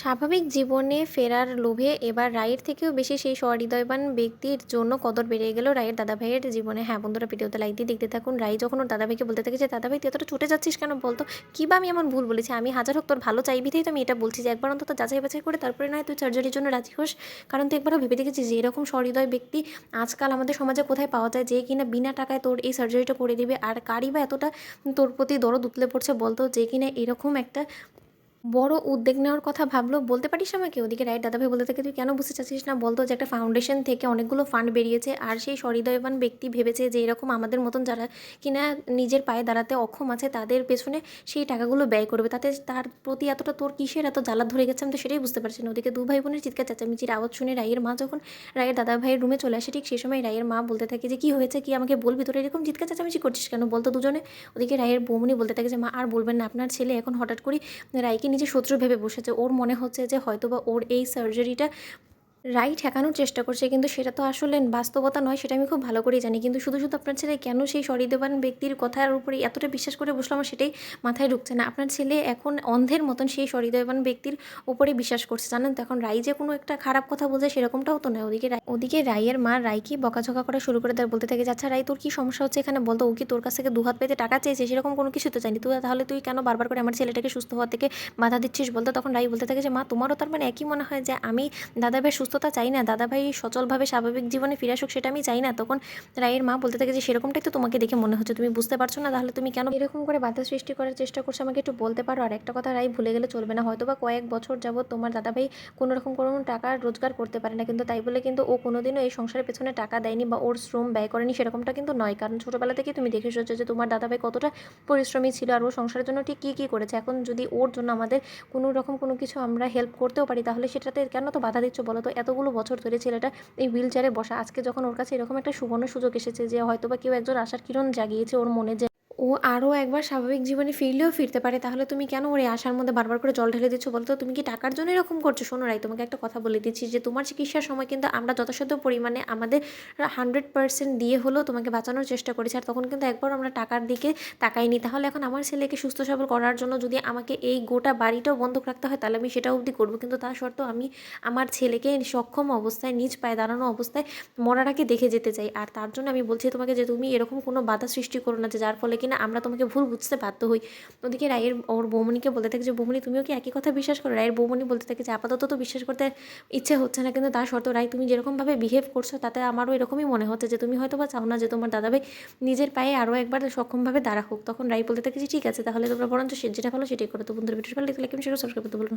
স্বাভাবিক জীবনে ফেরার লোভে এবার রায়ের থেকেও বেশি সেই সহৃদয়বান ব্যক্তির জন্য কদর বেড়ে গেল রায়ের দাদাভাইয়ের জীবনে। হ্যাঁ বন্ধুরা, ভিডিওতে লাইক দিয়ে দেখতে থাকুন। রাই যখন ওর দাদাভাইকে বলতে থাকে যে, দাদাভাই, তুই এতটা ছুটে যাচ্ছিস কেন বলতো? কী বা আমি এমন ভুল বলেছি? আমি হাজার হোক তোর ভালো চাইবিতেই তো আমি এটা বলছি যে, একবার অন্তত যাচাই বাছাই করে তারপরে নয় তুই সার্জারির জন্য রাজি হোস। কারণ তুই একবারও ভেবে দেখেছিস যে, এরকম সহৃদয় ব্যক্তি আজকাল আমাদের সমাজে কোথায় পাওয়া যায় যে কিনা বিনা টাকায় তোর এই সার্জারিটা করে দিবে? আর কারই বা এতটা তোর প্রতি দরদ উতলে পড়ছে বলতো যে কিনা এরকম একটা বড় উদ্যোগ নেওয়ার কথা ভাবলো, বলতে পারিস আমাকে? ওদিকে রাইট দাদাভাই বলতে থাকে, তুই কেন বুঝতে চাচ্ছিস না? বলতো যে একটা ফাউন্ডেশন থেকে অনেকগুলো ফান্ড বেরিয়েছে আর সেই সহৃদয়বান ব্যক্তি ভেবেছে যে এরকম আমাদের মতন যারা কিনা নিজের পায়ে দাঁড়াতে অক্ষম আছে, তাদের পেছনে সেই টাকাগুলো ব্যয় করবে। তাতে তার প্রতি এতটা তোর কিসের এত জ্বালা ধরে গেছে আমি তো সেটাই বুঝতে পারছি না। ওদিকে দু ভাই বোনের চিৎকার চেঁচামেচির আওয়াজ শুনে রায়ের মা যখন রায়ের দাদা ভাইয়ের রুমে চলে আসে, ঠিক সেই সময় রায়ের মা বলতে থাকে যে, কি হয়েছে? কি আমাকে বলবি? তোর এরকম চিৎকার চেঁচামেচি করছিস কেন? বলতো দুজনে। ওদিকে রায়ের বৌমনি বলতে থাকে যে, মা, আর বলবেন না। আপনার ছেলে এখন হঠাৎ করে রায়কে নিজে শত্রু ভেবে বসেছে। ওর মনে হচ্ছে যে হয়তোবা ওর এই সার্জারিটা রাই ঠেকানোর চেষ্টা করছে, কিন্তু সেটা তো আসলে বাস্তবতা নয়, সেটা আমি খুব ভালো করেই জানি। কিন্তু শুধু শুধু আপনার ছেলে কেন সেই সরিদেবান ব্যক্তির কথার উপরে এতটা বিশ্বাস করে বসল আমার সেটাই মাথায় ঢুকছে না। আপনার ছেলে এখন অন্ধের মতন সেই সরিদেবান ব্যক্তির উপরে বিশ্বাস করছে, জানেন তো? এখন রাই যে কোনো একটা খারাপ কথা বলছে সেরকমটাও তো নয়। ওদিকে ওদিকে রাইয়ের মা রাইকে বকাঝকা করা শুরু করে দেয়, বলতে থাকে আচ্ছা রাই, তোর কি সমস্যা হচ্ছে এখানে? বলতো ও কি তোর কাছ থেকে দুহাত পেতে টাকা চেয়েছে? সেরকম কোনো কিছু তো চাইনি তুই তাহলে তুই কেন বারবার করে আমার ছেলেটাকে সুস্থ হওয়া থেকে বাধা দিচ্ছিস? বলতো তখন রাই বলতে থাকে যে, মা, তোমারও তার মানে একই মনে হয় যে, আমি দাদাভাইয়ের সুস্থতা চাই না। দাদাভাই সচলভাবে স্বাভাবিক জীবনে ফিরে আসুক সেটা আমি চাই না। তখন রায়ের মা বলতে থাকে যে, সেরকমটাই তো তোমাকে দেখে মনে হচ্ছে। তুমি বুঝতে পারছ না? তাহলে তুমি কেন এরকম করে বাধা সৃষ্টি করার চেষ্টা করছ? আমাকে একটু বলতে পারো? আর একটা কথা রায় ভুলে গেলে চলবে না। হয়তো বা কয়েক বছর যাবত তোমার দাদাভাই কোনো রকম কোনো টাকা রোজগার করতে পারে না। কিন্তু তাই বলে কিন্তু ও কোনোদিনও এই সংসারের পেছনে টাকা দেয়নি বা ওর শ্রম ব্যয় করেনি। সেরকমটা কিন্তু নয়। কারণ ছোটোবেলা থেকে তুমি দেখে এসেছ যে, তোমার দাদাভাই কতটা পরিশ্রমী ছিল আর ও সংসারের জন্য ঠিক কী কী করেছে। এখন যদি ওর জন্য আমাদের কোনো রকম কোনো কিছু আমরা হেল্প করতেও পারি, তাহলে সেটাতে কেন তো বাধা দিচ্ছ বলো তো? এতগুলো বছর ধরে ছেলেটা এই হুইল চেয়ারে বসা। আজকে যখন ওর কাছে এরকম একটা সুবর্ণ সুযোগ এসেছে যে হয়তো বা কেউ একজন আশার কিরণ জাগিয়েছে ওর মনে যে ও আরও একবার স্বাভাবিক জীবনে ফিরলেও ফিরতে পারে, তাহলে তুমি কেন ওর এই আশার মধ্যে বারবার করে জল ঢেলে দিচ্ছ বলতো? তুমি কি টাকার জন্য এরকম করছ? শোনো রাই, তোমাকে একটা কথা বলে দিচ্ছি যে তোমার চিকিৎসার সময় কিন্তু আমরা যথাসাধ্য পরিমাণে আমাদের হান্ড্রেড পার্সেন্ট দিয়ে হলেও তোমাকে বাঁচানোর চেষ্টা করেছি, আর তখন কিন্তু একবার আমরা টাকার দিকে তাকাইনি। তাহলে এখন আমার ছেলেকে সুস্থ সবল করার জন্য যদি আমাকে এই গোটা বাড়িটাও বন্ধক রাখতে হয়, তাহলে আমি সেটা অবধি করব। কিন্তু তা সত্ত্বেও আমি আমার ছেলেকে সক্ষম অবস্থায়, নিজ পায়ে দাঁড়ানো অবস্থায় আগে দেখে যেতে চাই। আর তার জন্য আমি বলছি তোমাকে যে তুমি এরকম কোনো বাধা সৃষ্টি করো না যে যার ফলে কিনা আমরা তোমাকে ভুল বুঝতে বাধ্য হই। ওদিকে রায়ের ওর বৌমনিকে বলতে থাকে যে, বৌমনি, তুমিও কি একই কথা বিশ্বাস করো? রায়ের বৌমনি বলতে থাকে যে, আপাতত তো বিশ্বাস করতে ইচ্ছে হচ্ছে না, কিন্তু তার সত্ত্বেও রায়, তুমি যেরকমভাবে বিহেভ করছ, তাতে আমারও এরকমই মনে হচ্ছে যে, তুমি হয়তো বা চাও না যে, তোমার দাদাভাই নিজের পায়ে আরও একবার সক্ষমভাবে দাঁড়া হোক। তখন রায় বলতে থাকে যে, ঠিক আছে, তাহলে তোমরা বরঞ্চ যেটা ভালো সেটাই করো। তো বন্ধুর ভিডিও ভালো লাগলে কিন্তু সেটা সাবস্ক্রাইব করতে বলব